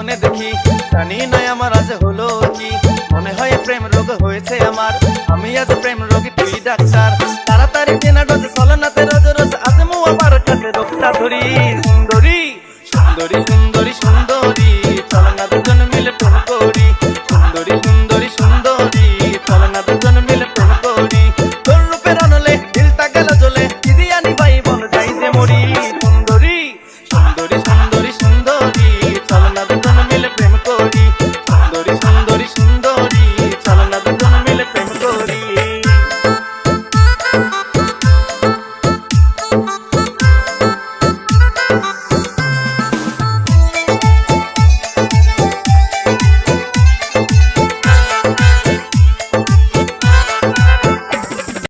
স্বপ্নে দেখি। জানি নয় আমার আজ হলো কি। মনে হয় প্রেম রোগ হয়েছে আমার। আমি আজ প্রেম রোগী, তুই ডাক্তার। তাড়াতাড়ি চেনা রোজ সলনাতে রোজ রোজ আজ মু আমার কাছে রোগটা ধরি।